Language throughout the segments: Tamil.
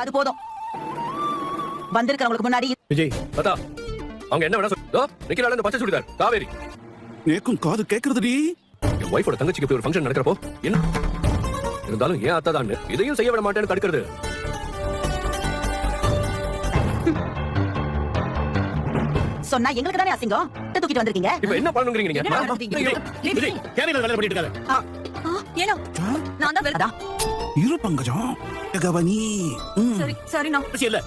அது போதும். வந்திருக்கிறவங்களுக்கு முன்னாடி விஜய். தாத்தா அவங்க என்ன வேணா சொல்லு நிக்கிறாள் இந்த பச்சை சுடிதார் காவேரி. நேக்கும் காது கேக்குறதுடி. என் ஒய்ஃபோட தங்கச்சிக்கு போய் ஒரு ஃபங்க்ஷன் நடக்கிறப்போ என்ன? இருந்தாலும் ஏன் அத்தா தான் இதையும் செய்ய விட மாட்டேன்னு தடுக்கிறது. சொன்னா எங்களுக்கு தானே அசிங்கம்? தூக்கிட்டு வந்திருக்கீங்க? இப்ப என்ன பண்ணணுங்கிறீங்க நீங்க? தேவையில்லாத வேலை பண்ணிட்டு இருக்காத. ஏனோ நான் தான் வெறுதா இரு பங்கஜம் கவனி. சரி சரி நான் இல்ல.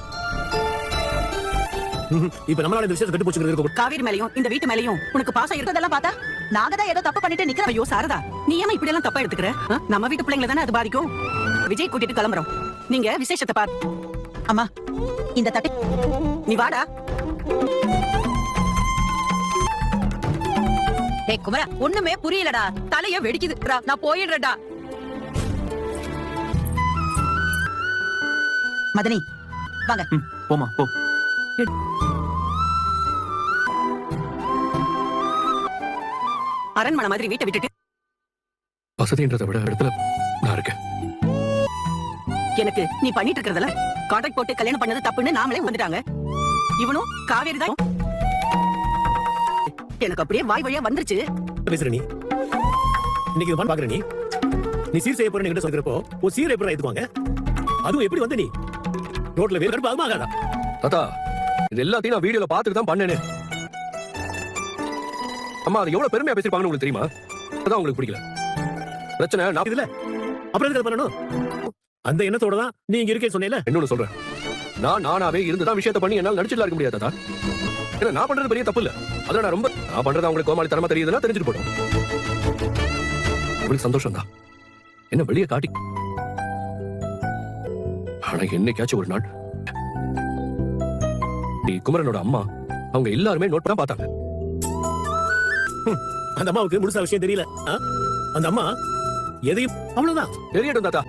இப்ப நம்மளால இந்த விஷயத்தை கட்டு போச்சுங்கிறது காவேரி மேலயும் இந்த வீட்டு மேலயும் உனக்கு பாசம் இருக்கிறதெல்லாம் பார்த்தா நாங்க தான் ஏதோ தப்பு பண்ணிட்டு நிக்கிறோம் ஐயோ சாரதா நீ ஏமா இப்படி எல்லாம் தப்பா எடுத்துக்கிற? நம்ம வீட்டு பிள்ளைங்களை தானே அது பாதிக்கும்? விஜய் கூட்டிட்டு கிளம்புறோம். நீங்க விசேஷத்தை பாரு. அம்மா இந்த தட்டை நீ வாடா. டேய் குமரா ஒண்ணுமே புரியலடா. தலைய வெடிக்குது. நான் போயிடுறேன்டா. மதனி வாங்க. போமா போ. அரண்மனை மாதிரி வீட்டை விட்டுட்டு வசதின்றதை விட இடத்துல நான் இருக்கேன். எனக்கு நீ பண்ணிட்டு இருக்கிறதுல கான்ட்ராக்ட் போட்டு கல்யாணம் பண்ணது தப்புன்னு நாமளே வந்துட்டாங்க இவனும் காவேரி தான். எனக்கு அப்படியே வாய் வழியா வந்துருச்சு. பேசுற நீ. இன்னைக்கு இது பாக்குற நீ. நீ சீர் செய்ய போற கிட்ட சொல்றப்போ ஒரு சீர் எப்படி எடுத்துவாங்க அதுவும் எப்படி வந்த நீ? ரோட்ல வேறு கடுப்பு ஆகாதா தாத்தா இது எல்லாத்தையும் நான் வீடியோல பார்த்துட்டு தான் பண்ணேனே. அம்மா அது எவ்வளவு பெருமையா பேசிருப்பாங்கன்னு உங்களுக்கு தெரியுமா? அதான் உங்களுக்கு பிடிக்கல. பிரச்சனை நான் இதுல? அப்புறம் எதுக்கு பண்ணணும்? அந்த எண்ணத்தோட தான் நீ இங்க இருக்கே சொன்னேல? இன்னொன்னு சொல்றேன். நான் நானாவே இருந்துதான் விஷயத்தை பண்ணி என்னால நடிச்சுட்டு இருக்க முடியாது தாத்தா. ஏன்னா நான் பண்றது பெரிய தப்பு இல்ல. அதுல நான் ரொம்ப நான் பண்றது அவங்களுக்கு கோமாளி தரமா தெரியுதுன்னா தெரிஞ்சுட்டு போட்டோம் உங்களுக்கு சந்தோஷம் தான் என்ன வெளியே காட்டி ஆனா என்னைக்காச்சும் ஒரு நாள். நீ குமரனோட அம்மா அவங்க எல்லாருமே நோட் பண்ண பார்த்தாங்க. அந்த அம்மாவுக்கு முழுசா விஷயம் தெரியல? அந்த அம்மா எதையும் அவ்வளவுதான். தெரியட்டும் தாத்தா.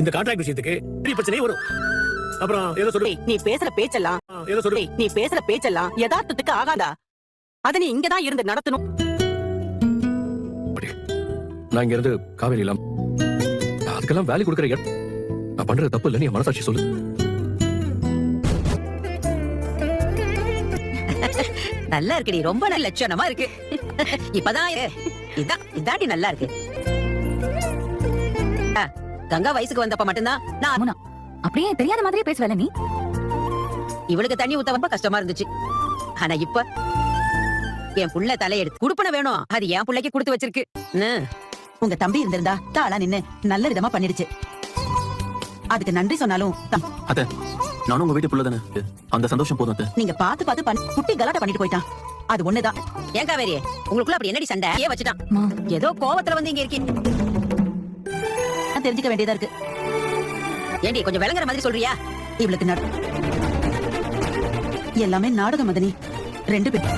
இந்த கான்ட்ராக்ட் விஷயத்துக்கு பெரிய பிரச்சனையே வரும். அப்புறம் ஏதோ சொல்லு. டேய், நீ பேசுற பேச்செல்லாம் ஏதோ சொல்லு. டேய், நீ பேசுற பேச்செல்லாம் யதார்த்தத்துக்கு ஆகாதா? அத நீ இங்கதான் இருந்து நடத்தணும். நான் இங்க இருந்து காவேரி இல்லாம அதுக்கெல்லாம் வேலை கொடுக்குற இடம் நான் பண்றது தப்பு இல்லைன்னு என் மனசாட்சி சொல்லு. நல்லா இருக்குடி ரொம்ப நல்ல லட்சணமா இருக்கு. இப்பதான் இது- இதான் இதாண்டி நல்லா இருக்கு. ஆ, கங்கா வயசுக்கு வந்தப்ப மட்டும்தான் நான் அப்படியே தெரியாத மாதிரியே பேசுவல நீ? இவளுக்கு தண்ணி ஊத்த ரொம்ப கஷ்டமா இருந்துச்சு. ஆனா இப்ப என் புள்ள தலையெடுத்து குடுப்பன வேணும். அது என் புள்ளைக்கு கொடுத்து வச்சிருக்கு. ம். உங்க தம்பி இருந்திருந்தா தாளா நின்னு நல்ல விதமா பண்ணிடுச்சு. அதுக்கு நன்றி சொன்னாலும் அத்தை நானும் உங்க வீட்டு புள்ள தானே அந்த சந்தோஷம் போதும் அத்தை. நீங்க பார்த்து பார்த்து பண்ணி குட்டி கலாட்ட பண்ணிட்டு போயிட்டான். அது ஒண்ணுதான். ஏன் காவேரி? உங்களுக்குள்ள அப்படி என்னடி சண்டை? ஏன் வச்சுட்டான்? அம்மா. ஏதோ கோவத்துல வந்து இங்க இருக்கி. நான் தெரிஞ்சுக்க வேண்டியதா இருக்கு. ஏண்டி கொஞ்சம் விளங்குற மாதிரி சொல்றியா? இவளுக்கு நட எல்லாமே நாடக மதனி. ரெண்டு பேர்.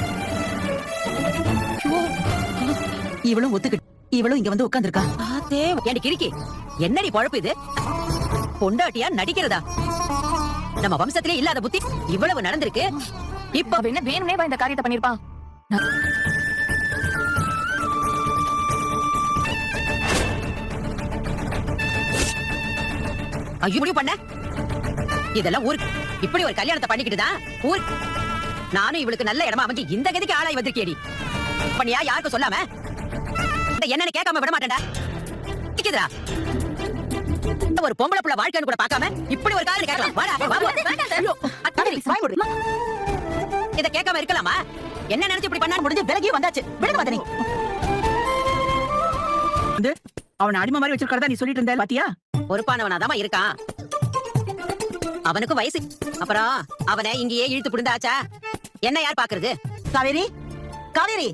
இவளும் ஒத்துக்கிட்டு இவளும் இங்க வந்து உட்கார்ந்திருக்கா. ஆத்தே. ஏண்டி கிறுக்கி. என்னடி பழப்பு இது? பொண்டாட்டியா நடிக்கிறதா? நம்ம வம்சத்திலே இல்லாத புத்தி இவ்வளவு நடந்திருக்கு. இப்ப என்ன வேணும்னே வா இந்த காரியத்தை பண்ணிருப்பான் ஐயோ முடிவு பண்ண. இதெல்லாம் ஊருக்கு இப்படி ஒரு கல்யாணத்தை பண்ணிக்கிட்டு தான் ஊர் நானும் இவளுக்கு நல்ல இடமா அமைஞ்சு இந்த கதிக்கு ஆளாய் வந்திருக்கேடி. பண்ணியா யாருக்கும் சொல்லாம? இந்த என்னன்னு கேட்காம விட மாட்டேன்டா. ஒரு பொம்பளை புள்ள வாழ்க்கைன்னு கூட பார்க்காம இப்படி ஒரு காரணம் கேட்கலாம். இத கேட்காம இருக்கலாமா? என்ன நினைச்சு இப்படி பண்ணா முடிஞ்சு விலகியே வந்தாச்சு. மதனி வந்து அவன் அடிமை மாதிரி வச்சிருக்கிறதா நீ சொல்லிட்டு இருந்த பாத்தியா? பொறுப்பானவனாதாம்மா இருக்கான். அவனுக்கும் வயசு. அப்புறம் அவனை இங்கேயே இழுத்து புடுந்தாச்சா? என்ன யார் பாக்குறது? காவேரி காவேரி.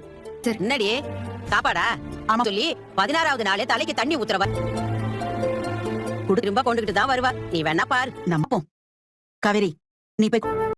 என்னடி? சாப்பாடா? ஆமா. சொல்லி பதினாறாவது நாளே தலைக்கு தண்ணி ஊத்துறவ. திரும்ப கொண்டுகிட்டு தான் வருவா நீ வேணா பாரு. நம்ம காவேரி நீ போய்